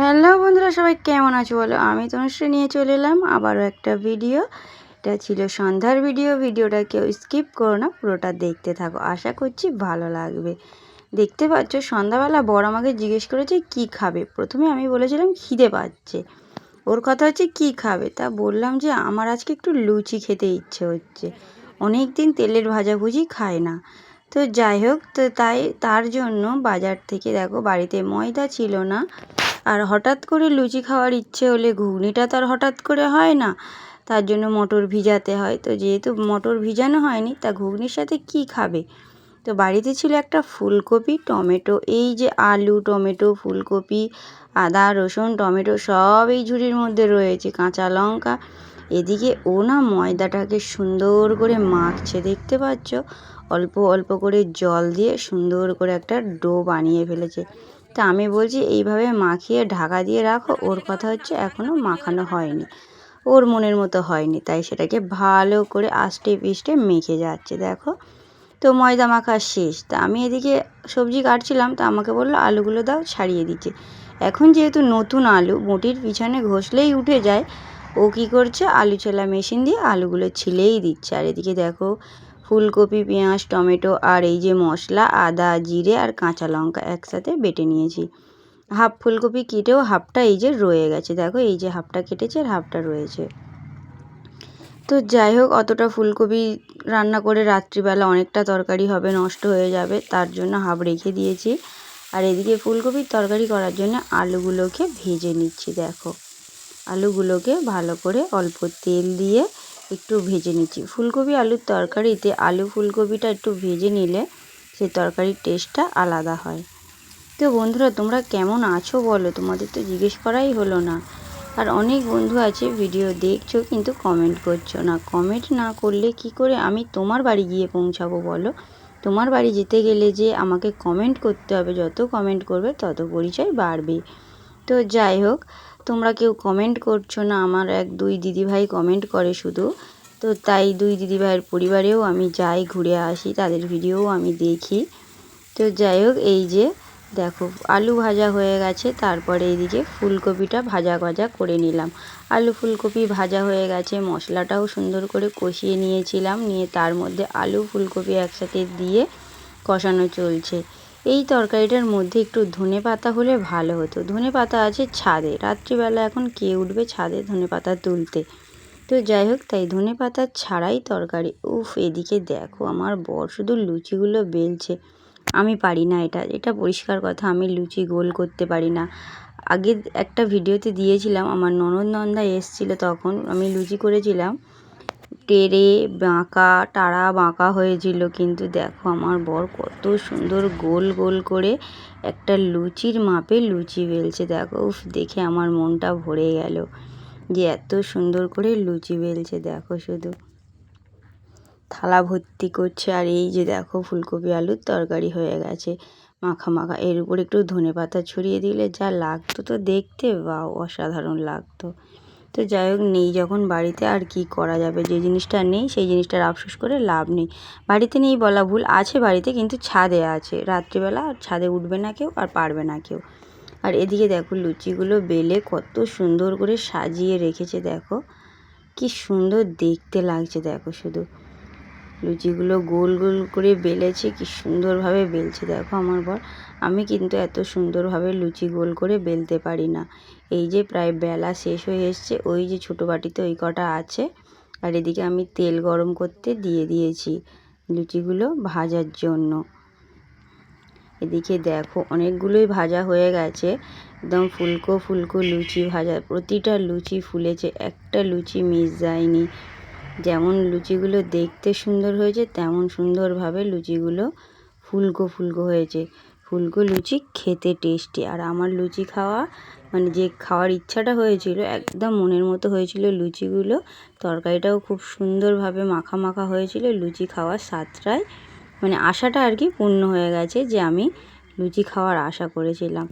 Hello বন্ধুরা, সবাই কেমন আছো বলো? আমি তনুশ্রী নিয়ে চলে এলাম আবারও একটা ভিডিও এটা ছিল সন্ধ্যার ভিডিও ভিডিওটা কেউ স্কিপ করো না, পুরোটা দেখতে থাকো। আশা করছি ভালো লাগবে। দেখতে পাচ্ছ, সন্ধ্যাবেলা বড় আমাকে জিজ্ঞেস করেছে, কি খাবে? প্রথমে আমি বলেছিলাম, খিদে পাচ্ছে। ওর কথা হচ্ছে, কি খাবে? তা বললাম যে, আমার আজকে একটু লুচি খেতে ইচ্ছে হচ্ছে। অনেক দিন তেলের ভাজাভুজি খায় না। তো যাই হোক, তো তাই, তার জন্য বাজার থেকে দেখো, বাড়িতে ময়দা ছিল না। আর হঠাৎ করে লুচি খাওয়ার ইচ্ছে হলে ঘুগনিটা তো আর হঠাৎ করে হয় না। তার জন্য মটর ভিজাতে হয়। তো যেহেতু মটর ভিজানো হয়নি, তা ঘুগনির সাথে কি খাবে? তো বাড়িতে ছিল একটা ফুলকপি, টমেটো, এই যে আলু, টমেটো, ফুলকপি, আদা, রসুন, টমেটো সব এই ঝুড়ির মধ্যে রয়েছে, কাঁচা লঙ্কা। এদিকে ও না ময়দাটাকে সুন্দর করে মাখছে, দেখতে পাচ্ছ? অল্প অল্প করে জল দিয়ে সুন্দর করে একটা ডো বানিয়ে ফেলেছে। তা আমি বলছি, এইভাবে মাখিয়ে ঢাকা দিয়ে রাখো, ওর কথা হচ্ছে এখনও মাখানো হয়নি। ওর মনের মতো হয়নি, তাই সেটাকে ভালো করে আষ্টে পিষ্টে মেখে যাচ্ছে, দেখো। তো ময়দা মাখা শেষ। তা আমি এদিকে সবজি কাটছিলাম, তা আমাকে বলল, আলুগুলো দাও, ছাড়িয়ে দিচ্ছে। এখন যেহেতু নতুন আলু, মুটির পিছনে ঘষলেই উঠে যায়, ও কী করছে, আলু ছোলা মেশিন দিয়ে আলুগুলো ছিলেই দিচ্ছে। আর এদিকে দেখো ফুলকপি, পেঁয়াজ, টমেটো আর এই যে মশলা, আদা, জিরে আর কাঁচা লঙ্কা একসাথে বেটে নিয়েছি। হাফ ফুলকপি কেটেও হাফটা এই যে রয়ে গেছে। দেখো, এই যে হাফটা কেটেছে আর হাফটা রয়েছে। তো যাই হোক, অতটা ফুলকপি রান্না করে রাত্রিবেলা অনেকটা তরকারি হবে, নষ্ট হয়ে যাবে, তার জন্য হাফ রেখে দিয়েছি। আর এদিকে ফুলকপির তরকারি করার জন্য আলুগুলোকে ভেজে নিচ্ছি, দেখো। আলুগুলোকে ভালো করে অল্প তেল দিয়ে একটু ভেজে নিচ্ছি। ফুলকপি, আলুর তরকারিতে আলু ফুলকপিটা একটু ভেজে নিলে সেই তরকারির টেস্টটা আলাদা হয়। তো বন্ধুরা, তোমরা কেমন আছো বলো? তোমাদের তো জিজ্ঞেস করাই হলো না। আর অনেক বন্ধু আছে, ভিডিও দেখছ কিন্তু কমেন্ট করছ না। কমেন্ট না করলে কি করে আমি তোমার বাড়ি গিয়ে পৌঁছাবো বলো? তোমার বাড়ি যেতে গেলে যে আমাকে কমেন্ট করতে হবে, যত কমেন্ট করবে তত পরিচয় বাড়বে। তো যাই হোক তোমরা কেউ কমেন্ট করছ না, আমার এক দুই দিদিভাই কমেন্ট করে শুধু। তো তাই দুই দিদিভাইয়ের পরিবারেও আমি যাই, ঘুরে আসি, তাদের ভিডিওও আমি দেখি। তো যাই হোক, এই যে দেখো, আলু ভাজা হয়ে গেছে, তারপরে এইদিকে ফুলকপিটা ভাজা ভাজা করে নিলাম। আলু ফুলকপি ভাজা হয়ে গেছে, মশলাটাও সুন্দর করে কষিয়ে নিয়েছিলাম, নিয়ে তার মধ্যে আলু ফুলকপি একসাথে দিয়ে কষানো চলছে। এই তরকারিটার মধ্যে একটু ধনে পাতা হলে ভালো হতো। ধনে পাতা আছে ছাদে। রাত্রিবেলা এখন কে উঠবে ছাদে ধনে পাতা তুলতে? তো যাই হোক, তাই ধনে পাতা ছাড়াই তরকারি। উফ, এদিকে দেখো, আমার বর শুধু লুচিগুলো বেলছে। আমি পারি না এটা। এটা পরিষ্কার কথা, আমি লুচি গোল করতে পারি না। আগে একটা ভিডিওতে দিয়েছিলাম, আমার ননদ নন্দা এসেছিল তখন, আমি লুচি করেছিলাম। টেরে বাঁকা, টাড়া বাঁকা হয়েছিল। কিন্তু দেখো, আমার বর কত সুন্দর গোল গোল করে একটা লুচির মাপে লুচি বেলছে। দেখো, উফ, দেখে আমার মনটা ভরে গেল যে এত সুন্দর করে লুচি বেলছে। দেখো শুধু থালা ভর্তি করছে আর এই যে দেখো, ফুলকপি আলুর তরকারি হয়ে গেছে মাখা মাখা। এর উপর একটু ধনে পাতা ছড়িয়ে দিলে যা লাগতো তো দেখতে বা অসাধারণ লাগতো। তো যাই হোক, নেই যখন বাড়িতে আর কি করা যাবে? যে জিনিসটা নেই, সেই জিনিসটার আফসোস করে লাভ নেই। বাড়িতে নেই বলা ভুল, আছে বাড়িতে কিন্তু ছাদে আছে। রাত্রিবেলা ছাদে উঠবে না কেউ আর পারবে না কেউ। আর এদিকে দেখো, লুচিগুলো বেলে কত সুন্দর করে সাজিয়ে রেখেছে, দেখো। কি সুন্দর দেখতে লাগছে, দেখো শুধু। লুচিগুলো গোল গোল করে বেলেছে, কি সুন্দরভাবে বেলছে। দেখো আমার বর, আমি কিন্তু এত সুন্দরভাবে লুচি গোল করে বেলতে পারি না। এই যে প্রায় বেলা শেষ হয়ে এসছে, ওই যে ছোটো বাটিতে ওই কটা আছে, আর এদিকে আমি তেল গরম করতে দিয়ে দিয়েছি লুচিগুলো ভাজার জন্য। এদিকে দেখো অনেকগুলোই ভাজা হয়ে গেছে, একদম ফুলকো ফুলকো লুচি ভাজা। প্রতিটা লুচি ফুলেছে, একটা লুচি মিস যায়নি। যেমন লুচিগুলো দেখতে সুন্দর হয়েছে, তেমন সুন্দরভাবে লুচিগুলো ফুলকো ফুলকো হয়েছে। ফুলকো লুচি খেতে টেস্টি। আর আমার লুচি খাওয়া মানে যে খাওয়ার ইচ্ছাটা হয়েছিল, একদম মনের মতো হয়েছিল লুচিগুলো। তরকারিটাও খুব সুন্দরভাবে মাখা মাখা হয়েছিল। লুচি খাওয়ার স্বাদটাই মানে আশাটা আর কি পূর্ণ হয়ে গেছে যে আমি লুচি খাওয়ার আশা করেছিলাম।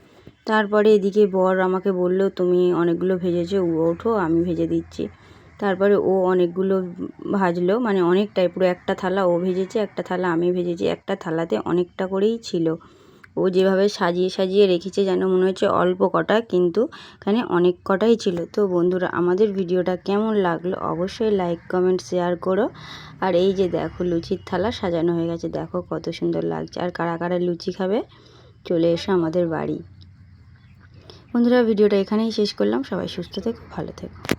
তারপরে এদিকে বর আমাকে বলল, তুমি অনেকগুলো ভেজেছো ওঠো, আমি ভেজে দিচ্ছি। তারপরে ও অনেকগুলো ভাজলো মানে অনেকটাই, পুরো একটা থালা ও ভেজেছে, একটা থালা আমি ভেজেছি, একটা থালাতে অনেকটা করেই ছিল। ও যেভাবে সাজিয়ে সাজিয়ে রেখেছে যেন মনে হচ্ছে অল্প কটা, কিন্তু এখানে অনেক কটাই ছিল। তো বন্ধুরা, আমাদের ভিডিওটা কেমন লাগল অবশ্যই লাইক কমেন্ট শেয়ার করো। আর এই যে দেখো, লুচির থালা সাজানো হয়ে গেছে, দেখো কত সুন্দর লাগছে। আর কারা কারা লুচি খাবে, চলে এসো আমাদের বাড়ি। বন্ধুরা, ভিডিওটা এখানেই শেষ করলাম। সবাই সুস্থ থেকো, ভালো থেকো।